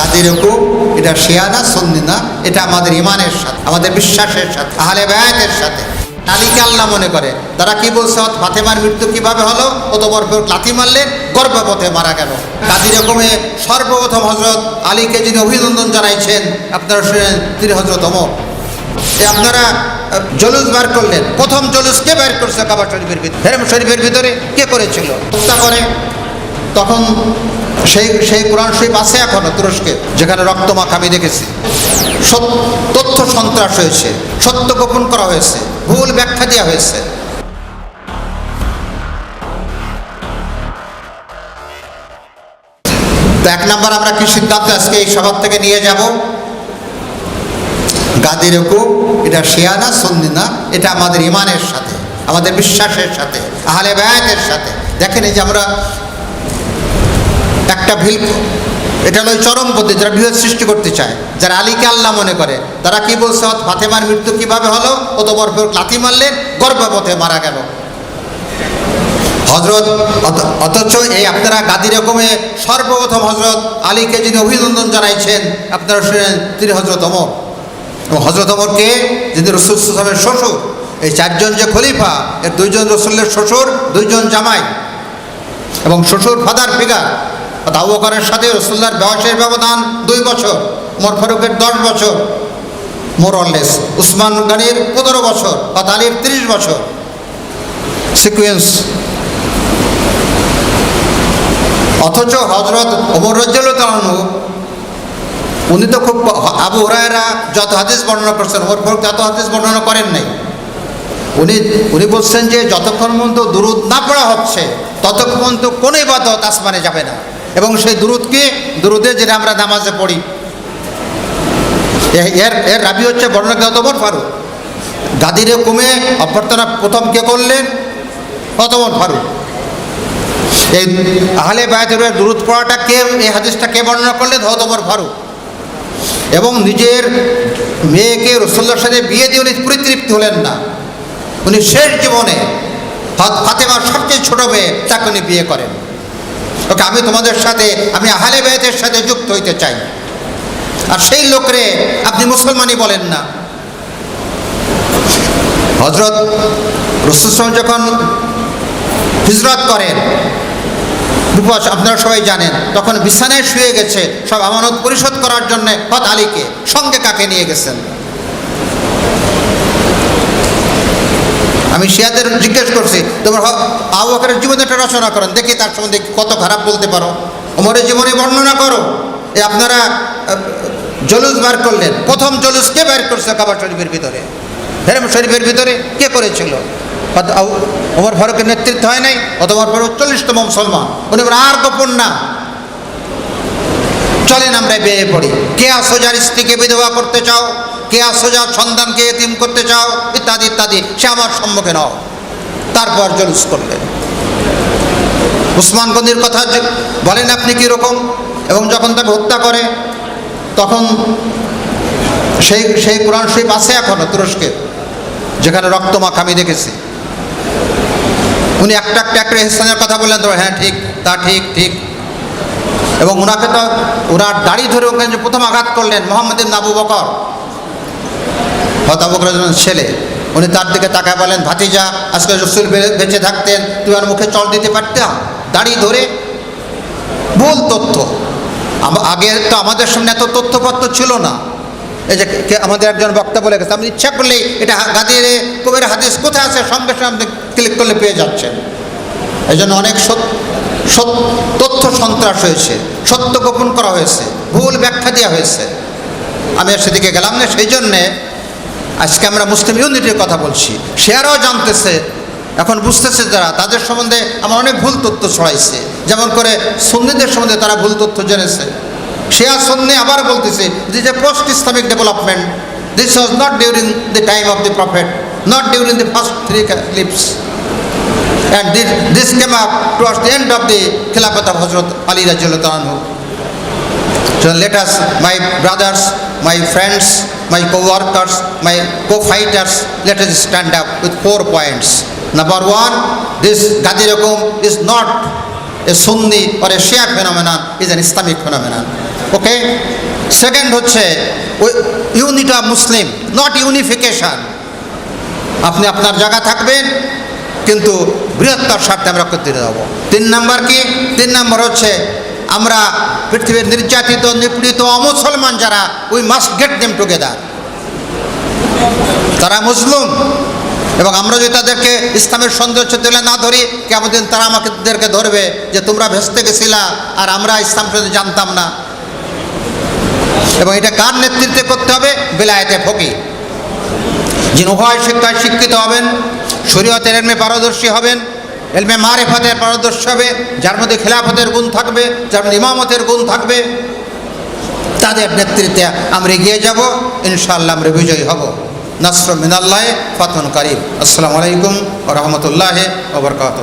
গাদির হুকুম, এটা শিয়া না, সন্নি না, এটা আমাদের ইমানের সাথে, আমাদের বিশ্বাসের সাথে, আহলে ব্যয়ের সাথে। আলীকে আল্লাহ মনে করে, তারা কি বলছে "অত ফাতেমার মৃত্যু কীভাবে হলো? অতবর পর লাথি মারলেন গর্ভপথে মারা গেল। কাজী রকমে সর্বপ্রথম হজরত আলীকে যিনি অভিনন্দন জানাইছেন, আপনারা শুনেন, তিনি হজরত অমর এ আপনারা জলুস বার করলেন। প্রথম জলুস কে বের করছে কাবা শরীফের ভিতরে হেরম শরীফের ভিতরে? কে করেছিল? হত্যা করে। তখন সেই সেই কোরআন শরীফ আছে এখনও তুরস্কে, যেখানে রক্তমাখ আমি দেখেছি। তথ্য সন্ত্রাস হয়েছে, সত্য গোপন করা হয়েছে, ভুল ব্যাখ্যা দেওয়া হয়েছে। এক নম্বর আমরা কি সিদ্ধান্ত আজকে এই সভা থেকে নিয়ে যাব? গাদির হুকুম, এটা শিয়া না, সন্নি না, এটা আমাদের ইমানের সাথে, আমাদের বিশ্বাসের সাথে, আহলে ব্যয়ের সাথে। দেখেন এই যে আমরা একটা ভিল, এটা হলো ওই চরমপন্থী যারা বিরোধ সৃষ্টি করতে চায়, যারা আলীকে আল্লাহ মনে করে, তারা কি বলছে "অত ফাতেমার মৃত্যু কীভাবে হলো? অত পর লাথি মারলেন গর্ভপথে মারা গেল। হজরত অথচ এই আপনারা গাদি রকমে সর্বপ্রথম হজরত আলীকে যিনি অভিনন্দন জানাইছেন, আপনারা শুনেন তিনি হজরত অমর এবং হজরত অমরকে যিনি রসুল সালামের শ্বশুর, এই চারজন যে খলিফা, এর দুইজন রসুলের শ্বশুর, দুইজন জামাই, এবং শ্বশুর ফাদার ফিগার আবু সাথে রসুল্লার বয়সের ব্যবধান দুই বছর উমর ফারুকের দশ বছর মোরলেস উসমান গানির পনেরো বছর বা আলীর তিরিশ বছর। সিকুয়েন্স। অথচ হজরত অমর রাজ্জালু উনি তো খুব আবু হরায়রা যত হাদিস বর্ণনা করছেন, ওমর ফারুক যত হাদিস বর্ণনা করেন নাই। উনি উনি বলছেন যে যতক্ষণ পর্যন্ত দুরুদ না পড়া হচ্ছে, ততক্ষণ পর্যন্ত কোনো ইবাদত আসমানে যাবে না। এবং সেই দুরুদকে, দুরুদে যেটা আমরা নামাজে পড়ি। এর এর রাবি হচ্ছে বর্ণনা অতমর ফারুক। গাদিরে কমে অভ্যর্থনা প্রথম কে করলেন? অতমর ফারুক। এই আহলে বায়াতের দুরুদ পড়াটা কে, এই হাদিসটা কে বর্ণনা করলেন? হতমর ফারুক। এবং নিজের মেয়েকে রসুল্লার সাথে বিয়ে দিয়ে উনি পরিতৃপ্তি হলেন না। উনি শেষ জীবনে ফাত- ফাতেমার সবচেয়ে ছোট মেয়ে, তাকে উনি বিয়ে করেন। ওকে আমি তোমাদের সাথে, আমি আহলে বেতের সাথে যুক্ত হইতে চাই। আর সেই লোকরে আপনি মুসলমানই বলেন না। হজরত রসুল যখন হিজরত করেন বিপস আপনারা সবাই জানেন, তখন বিছানায় শুয়ে গেছে, সব আমানত পরিশোধ করার জন্য হত আলীকে সঙ্গে কাকে নিয়ে গেছেন? আমি শিয়াদের জিজ্ঞেস করছি, তোমার বকরের জীবনে একটা রচনা করেন। দেখি তার সম্বন্ধে কত খারাপ বলতে পারো। ওমরের জীবনে বর্ণনা করো। এ আপনারা জলুস বার করলেন। প্রথম জলুস কে বের করছে কাবা শরীফের ভিতরে? হেরেম শরীফের ভিতরে কে করেছিল? ওমর ফারুকের নেতৃত্ব হয় নাই? ওমর ফারুক চল্লিশতম মুসলমান। উনি আর গোপন না। চলেন আমরা বেরিয়ে পড়ি। কে সোজার স্ত্রীকে বিধবা করতে চাও? কে সোজার সন্তানকে এতিম করতে চাও? ইত্যাদি ইত্যাদি। সে আমার সম্মুখে নাও। তারপর জলুস করলেন। উসমান গনির কথা বলেন আপনি কীরকম এবং যখন তাকে হত্যা করে, তখন সেই সেই কোরআন শরীফ আছে এখনও তুরস্কে যেখানে রক্তমাখ আমি দেখেছি। উনি একটা একটা একটা ইহসানের কথা বললেন, তো হ্যাঁ ঠিক, তা ঠিক ঠিক। এবং ওনাকে তো ওনার দাড়ি ধরে ওখানে যে প্রথম আঘাত করলেন, মোহাম্মদ নাবু বকর। হত আবু ছেলে। উনি তার দিকে তাকায় বলেন, ভাতিজা, আজকে রসুল বেঁচে থাকতেন, তুই আর মুখে চল দিতে পারতাম? দাড়ি ধরে ভুল তথ্য। আম- আগে তো আমাদের সামনে এত তথ্যপত্র ছিল না। এই যে আমাদের একজন বক্তা বলে গেছে, আপনি ইচ্ছা করলেই এটা গাদির কবির হাদিস কোথায় আছে? সঙ্গে সঙ্গে আপনি ক্লিক করলে পেয়ে যাচ্ছেন। এই জন্য অনেক তথ্য সন্ত্রাস হয়েছে, সত্য গোপন করা হয়েছে, ভুল ব্যাখ্যা দেওয়া হয়েছে। আমি সেদিকে গেলাম না, সেই জন্যে আজকে আমরা মুসলিম ইউনিটির কথা বলছি। সেরাও জানতেছে এখন বুঝতেছে যারা, তাদের সম্বন্ধে আমার অনেক ভুল তথ্য ছড়াইছে। যেমন করে সন্ধিদের সম্বন্ধে তারা ভুল তথ্য জেনেছে। সে আর সন্ধে আবার বলতেছে this a post Islamic development this was not during the time of the prophet not during the first three caliphs and this this came up towards the end of the khilafat Hazrat Ali রাজিউল্লাহ let us my brothers my friends my co workers my co fighters let stand up with four points Number one, this Gadirokum is not a Sunni or a Shia phenomenon, is an Islamic phenomenon. Okay second হচ্ছে unit of Muslim not unification আপনি আপনার জায়গা থাকবেন কিন্তু বৃহত্তর স্বার্থে আমরা করতে দেবো তিন নাম্বার কি? তিন নাম্বার হচ্ছে আমরা পৃথিবীর নির্যাতিত নিপীড়িত অমুসলমান যারা we must get them together তারা মুসলিম এবং আমরা যদি তাদেরকে ইসলামের সৌন্দর্য তুলে না ধরি কেমন দিন তারা আমাদেরকে ধরবে যে তোমরা ভেস্তে গেছিলা আর আমরা ইসলাম সম্বন্ধে জানতাম না? এবং এটা কার নেতৃত্বে করতে হবে? বেলায়েতে ফকি। যিনি উভয় শিক্ষায় শিক্ষিত হবেন, শরীয়তের এলমে পারদর্শী হবেন, এলমে মারেফাতের পারদর্শী হবে, যার মধ্যে খেলাফতের গুণ থাকবে, যার মধ্যে ইমামতের গুণ থাকবে, তাদের নেতৃত্বে আমরা এগিয়ে যাব, ইনশাআল্লাহ আমরা বিজয়ী হব। নাসর মিনাল্লাহ ফাতন করিম। আসসালামু আলাইকুম রহমতুল্লাহ ওবরকাত